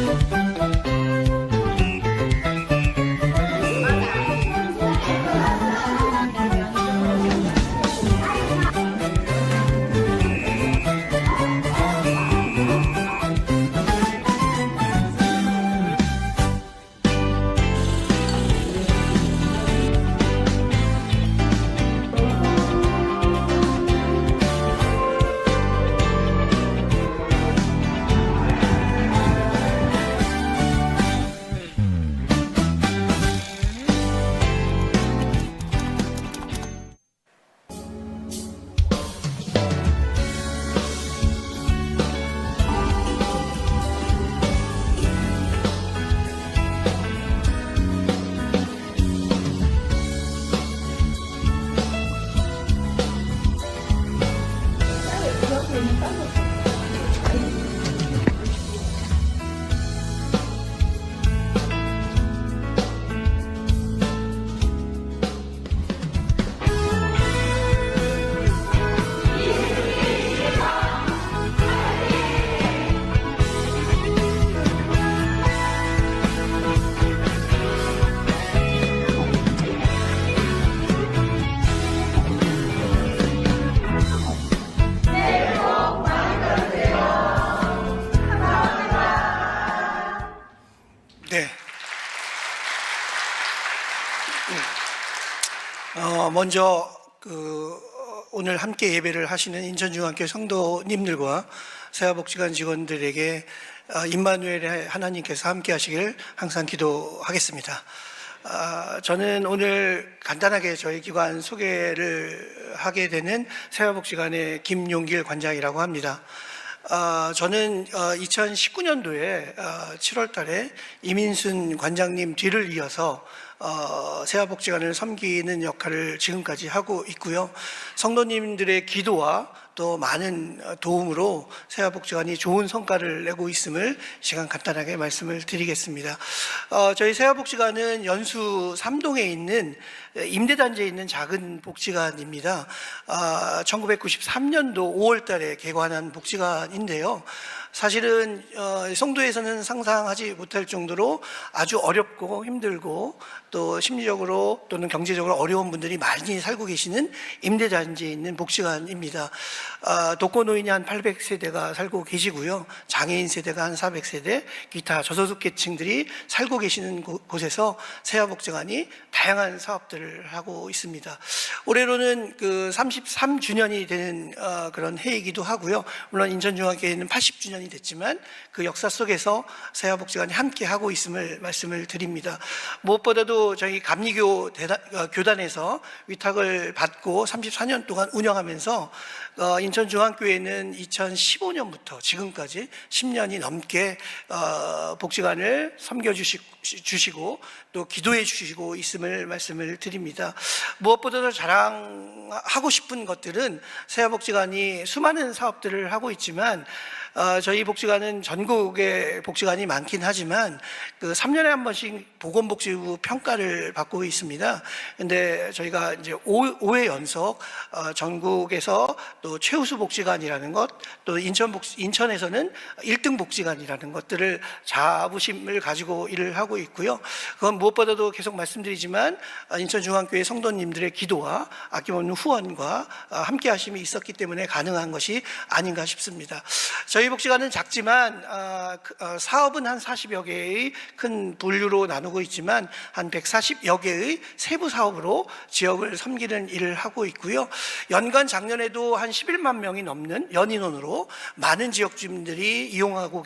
Música 어, 먼저 그 어, 오늘 함께 예배를 하시는 인천중앙교 성도님들과 세화복지관 직원들에게 어, 임마누엘의 하나님께서 함께 하시길 항상 기도하겠습니다. 아, 저는 오늘 간단하게 저희 기관 소개를 하게 되는 세화복지관의 김용길 관장이라고 합니다. 아, 저는 2019년도에 7월 달에 이민순 관장님 뒤를 이어서 어, 세화복지관을 섬기는 역할을 지금까지 하고 있고요. 성도님들의 기도와 또 많은 도움으로 세화복지관이 좋은 성과를 내고 있음을 시간 간단하게 말씀을 드리겠습니다. 어, 저희 세화복지관은 연수 삼동에 있는 임대단지에 있는 작은 복지관입니다. 아, 1993년도 5월 달에 개관한 복지관인데요. 사실은 어, 성도에서는 상상하지 못할 정도로 아주 어렵고 힘들고 또 심리적으로 또는 경제적으로 어려운 분들이 많이 살고 계시는 임대단지에 있는 복지관입니다. 아, 독거노인이 한 800세대가 살고 계시고요. 장애인 세대가 한 400세대, 기타 저소득 계층들이 살고 계시는 곳- 곳에서 세화복지관이 다양한 사업들을 하고 있습니다. 올해로는 그 33주년이 되는 어, 그런 해이기도 하고요. 물론 인천중앙교회는 80주년 이 됐지만 그 역사 속에서 세화복지관이 함께 하고 있음을 말씀을 드립니다. 무엇보다도 저희 감리교 대단- 어, 교단에서 위탁을 받고 34년 동안 운영하면서 어, 인천중앙교회는 2015년부터 지금까지 10년이 넘게 어, 복지관을 섬겨주시고 또 기도해 주시고 있음을 말씀을 드립니다. 무엇보다도 자랑하고 싶은 것들은 세화복지관이 수많은 사업들을 하고 있지만 어, 저희 복지관은 전국에 복지관이 많긴 하지만 그 3년에 한 번씩 보건복지부 평가를 받고 있습니다. 근데 저희가 이제 5, 회 연속 어, 전국에서 또 최우수 복지관이라는 것, 또 인천 복 인천에서는 1등 복지관이라는 것들을 자부심을 가지고 일을 하고 있고요. 그건 무엇보다도 계속 말씀드리지만 어, 인천중앙교회 성도님들의 기도와 아낌없는 후원과 어, 함께 하심이 있었기 때문에 가능한 것이 아닌가 싶습니다. 저희 복지관 은 작지만 어, 그, 어, 사업은 한 40여 개의 큰 분류로 나누고 있지만 한 140여 개의 세부 사업으로 지역을 섬기는 일을 하고 있고요. 연간 작년에도 한 11만 명이 넘는 연인원으로 많은 지역 주민들이 이용하고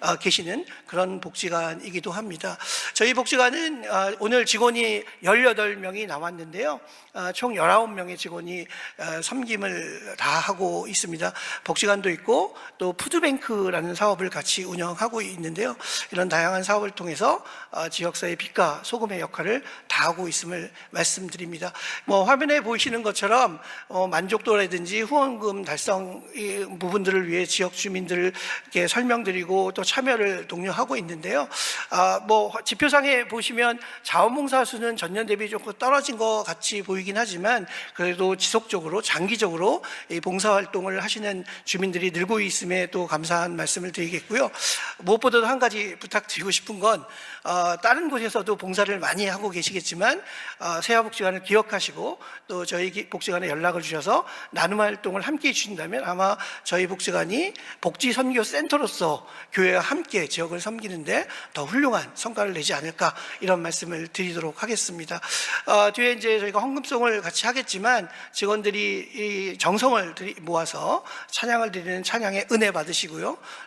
어, 계시는 그런 복지관이기도 합니다. 저희 복지관은 어, 오늘 직원이 18명이 나왔는데요. 어, 총 19명의 직원이 어, 섬김을 다 하고 있습니다. 복지관도 있고 또 푸드뱅크 라는 사업을 같이 운영하고 있는데요. 이런 다양한 사업을 통해서 어, 지역사회 빛과 소금의 역할을 다하고 있음을 말씀드립니다. 뭐 화면에 보이시는 것처럼 어, 만족도라든지 후원금 달성 이 부분들을 위해 지역 주민들에게 설명드리고 또 참여를 독려하고 있는데요. 아, 뭐 지표상에 보시면 자원봉사 수는 전년 대비 조금 떨어진 것 같이 보이긴 하지만 그래도 지속적으로 장기적으로 이 봉사 활동을 하시는 주민들이 늘고 있음에 또 감사 한 말씀을 드리겠고요. 무엇보다도 한 가지 부탁드리고 싶은 건 어, 다른 곳에서도 봉사를 많이 하고 계시겠지만 어, 세화복지관을 기억하시고 또 저희 기- 복지관에 연락을 주셔서 나눔 활동을 함께 해주신다면 아마 저희 복지관이 복지 선교 센터로서 교회와 함께 지역을 섬기는데 더 훌륭한 성과를 내지 않을까 이런 말씀을 드리도록 하겠습니다. 어, 뒤에 이제 저희가 헌금송을 같이 하겠지만 직원들이 이 정성을 모아서 찬양을 드리는 찬양의 은혜 받으시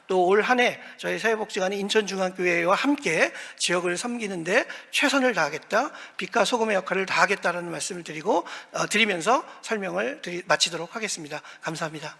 또 올 한 해 저희 사회복지관이 인천중앙교회와 함께 지역을 섬기는데 최선을 다하겠다, 빛과 소금의 역할을 다하겠다라는 말씀을 드리고 어, 드리면서 설명을 드리, 마치도록 하겠습니다. 감사합니다.